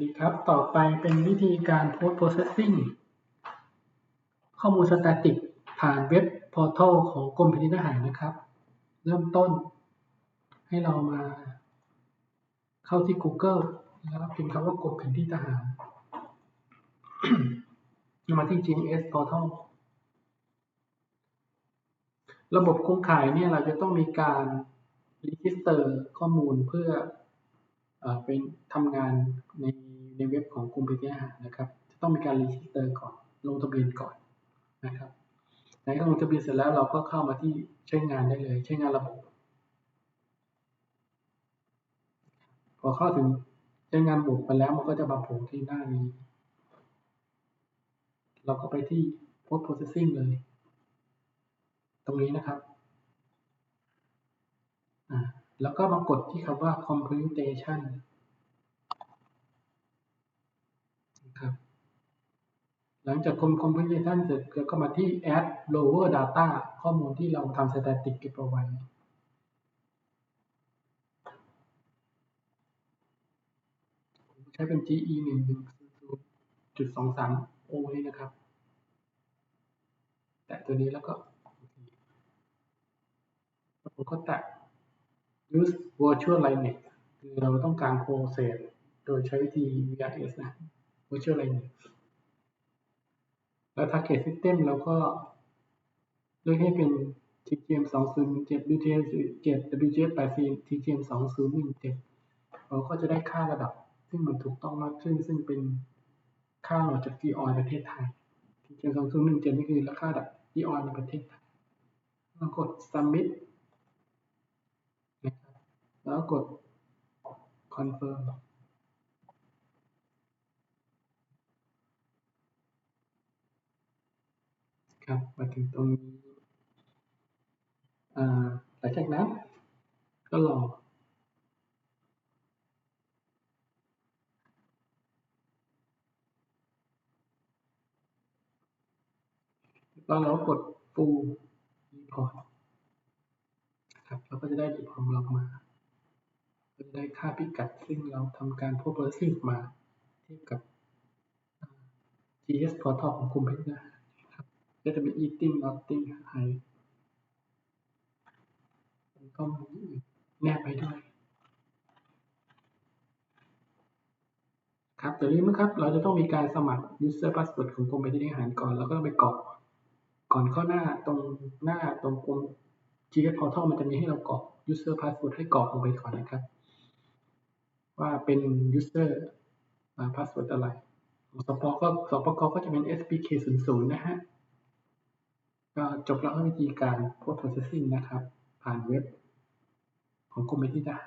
ดีครับ ต่อไปเป็นวิธีการ post processing ข้อมูล static ผ่านเว็บ portal ของกรมแผ่นดินทหารนะครับ เริ่มต้น ให้เรามา เข้าที่ Google แล้วพิมพ์คำว่ากรมแผ่นดินทหารมาที่ GIS portal ระบบโครงข่ายเนี่ยเราจะต้องมีการรีจิสเตอร์ข้อมูลเพื่อเป็นทำงานใน ในเว็บของกรมพิทยานะครับ จะต้องมีการรีจิสเตอร์ก่อน ลงทะเบียนก่อนนะครับหลังจากลงทะเบียนเสร็จแล้วเราก็เข้ามาที่ใช้งานได้เลย ใช้งานระบบ พอเข้าถึงใช้งานระบบไปแล้วมันก็จะมาโผล่ที่หน้านี้ เราก็ไปที่ post processing เลย ตรงนี้นะครับอ่าแล้วก็มากดที่คำว่า computation นะครับ หลังจาก computation เสร็จก็มาที่ add lower data ข้อมูลที่เราทำ static เก็บเอาไว้ใช้เป็น GE 1 1 2 3 O นี่นะครับ แตะตัวนี้แล้วก็ผมก็แตะ use virtual lineage คือเราต้องการ process โดยใช้วิธี VRS นะ virtual lineage แล้ว target system เราก็เลือกให้เป็น TGM 2017 WTM 7 WGS 80 TGM 2017เราก็จะได้ค่าระดับ ซึ่งมันถูกต้องมากขึ้น ซึ่งเป็นค่าหน่วยจาก g อ o ประเทศไทย TGM 2017นี่คือราคาระดับ g อ o ในประเทศไทยเรากด submit แล้วกด confirm ครับ มาถึงตรงนี้หลังจากนั้น ก็รอตอนเรากด full report ครับ เราก็จะได้รีพอร์ตของเรามาก็จะได้ค่าพิกัด ซึ่งเราทำการ processing มาเทียบกับ GS portal ของกลุ่มเพชรนะ ครับก็จะเป็น eating nothing high เป็มูลอื่นแนบไปด้วย ครับแต่นี้นะครับ เราจะต้องมีการสมัคร user password ของกรมไปที่อาหารก่อน แล้วก็ไปกรอกก่อนเข้าหน้าตรงหน้าตรงกรม GS portal มันจะมีให้เรากรอก user password ให้กรอกลงไปก่อนนะครับ ว่าเป็น user password อะไรของสปอก็สปกก็จะเป็น SPK 0 0 นะฮะ ก็จบแล้ววิธีการ post processing นะครับ ผ่านเว็บของกรมวิทยา